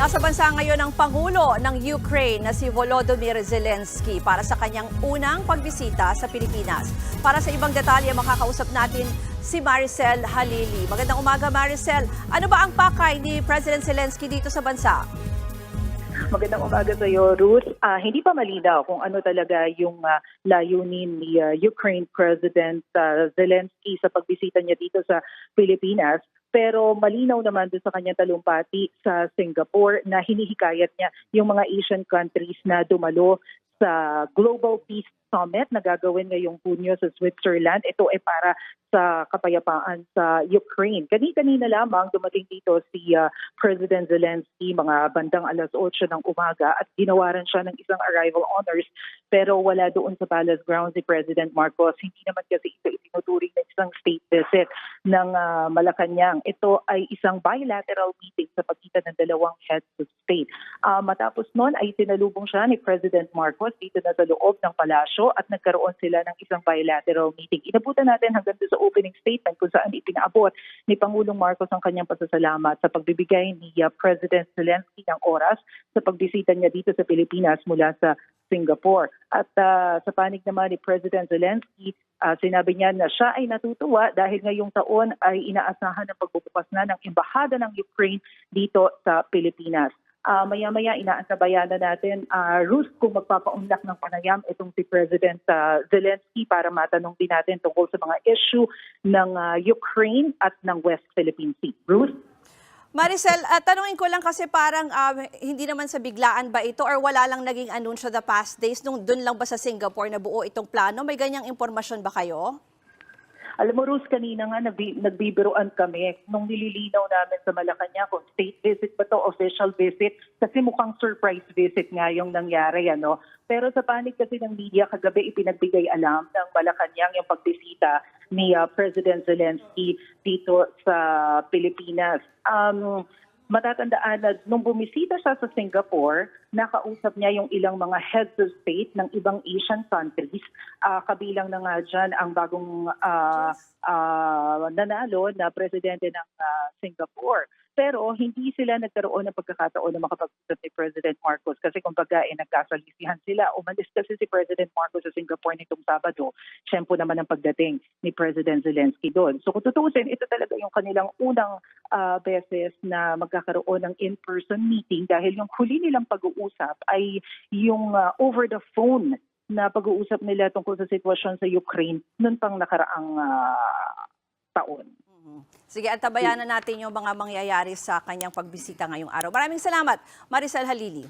Nasa bansa ngayon ang Pangulo ng Ukraine na si Volodymyr Zelensky para sa kanyang unang pagbisita sa Pilipinas. Para sa ibang detalye, makakausap natin si Maricel Halili. Magandang umaga, Maricel. Ano ba ang pakay ni President Zelensky dito sa bansa? Magandang umaga sa iyo, Ruth. Ah, hindi pa malinaw kung ano talaga yung ah, layunin ni ah, Ukraine President ah, Zelensky sa pagbisita niya dito sa Pilipinas. Pero malinaw naman doon sa kanyang talumpati sa Singapore na hinihikayat niya yung mga Asian countries na dumalo sa Global Peace Summit na gagawin ngayong Hunyo sa Switzerland. Ito ay para sa kapayapaan sa Ukraine. Kani-kanina lamang dumating dito si ah, President Zelensky mga bandang alas 8 ng umaga at ginawaran siya ng isang arrival honors pero wala doon sa palace grounds si President Marcos. Hindi naman kasi ito itinuturing na isang state visit ng ah, Malacanang. Ito ay isang bilateral meeting sa pagitan ng dalawang heads of state. Ah, matapos noon ay tinalubong siya ni President Marcos dito na sa loob ng palasyo at nagkaroon sila ng isang bilateral meeting. Inabutan natin hanggang sa opening statement kung saan ipinaabot ni Pangulong Marcos ang kanyang pasasalamat sa pagbibigay ni ah, President Zelensky ng oras sa pagbisita niya dito sa Pilipinas mula sa Singapore. At ah, sa panig naman ni President Zelensky, ah, sinabi niya na siya ay natutuwa dahil ngayong taon ay inaasahan ng pagbubukas na ng embahada ng Ukraine dito sa Pilipinas. Ah, maya-maya inaasabayan na natin, ah, Ruth, kung magpapaunlak ng panayam itong si President ah, Zelensky para matanong din natin tungkol sa mga issue ng ah, Ukraine at ng West Philippine Sea. Ruth? Maricel, ah, tanungin ko lang kasi parang ah, hindi naman sa biglaan ba ito or wala lang naging anunsyo the past days nung doon lang ba sa Singapore na buo itong plano? May ganyang impormasyon ba kayo? Alam mo, Ruth, kanina nga nagbi- nagbibiroan kami nung nililinaw namin sa Malacanang kung state visit ba to, official visit, kasi mukhang surprise visit nga yung nangyari. Ano? Pero sa panig kasi ng media, kagabi ipinagbigay alam ng Malacanang yung pagbisita ni ah, President Zelensky dito sa Pilipinas. Um, matatandaan na nung bumisita siya sa Singapore, nakausap niya yung ilang mga heads of state ng ibang Asian countries. Ah, kabilang na nga dyan ang bagong ah, ah, nanalo na presidente ng ah, Singapore. Pero hindi sila nagkaroon ng pagkakataon na makapag-usap ni President Marcos kasi kumbaga eh, nagkasalisihan sila. Umalis kasi si President Marcos sa Singapore nitong Sabado. Siyempre naman ang pagdating ni President Zelensky doon. So kung tutuusin, ito talaga yung kanilang unang ah, beses na magkakaroon ng in-person meeting dahil yung huli nilang pag-uusap ay yung ah, over the phone na pag-uusap nila tungkol sa sitwasyon sa Ukraine noon pang nakaraang ah, taon. Sige, antabayanan natin yung mga mangyayari sa kanyang pagbisita ngayong araw. Maraming salamat, Maricel Halili.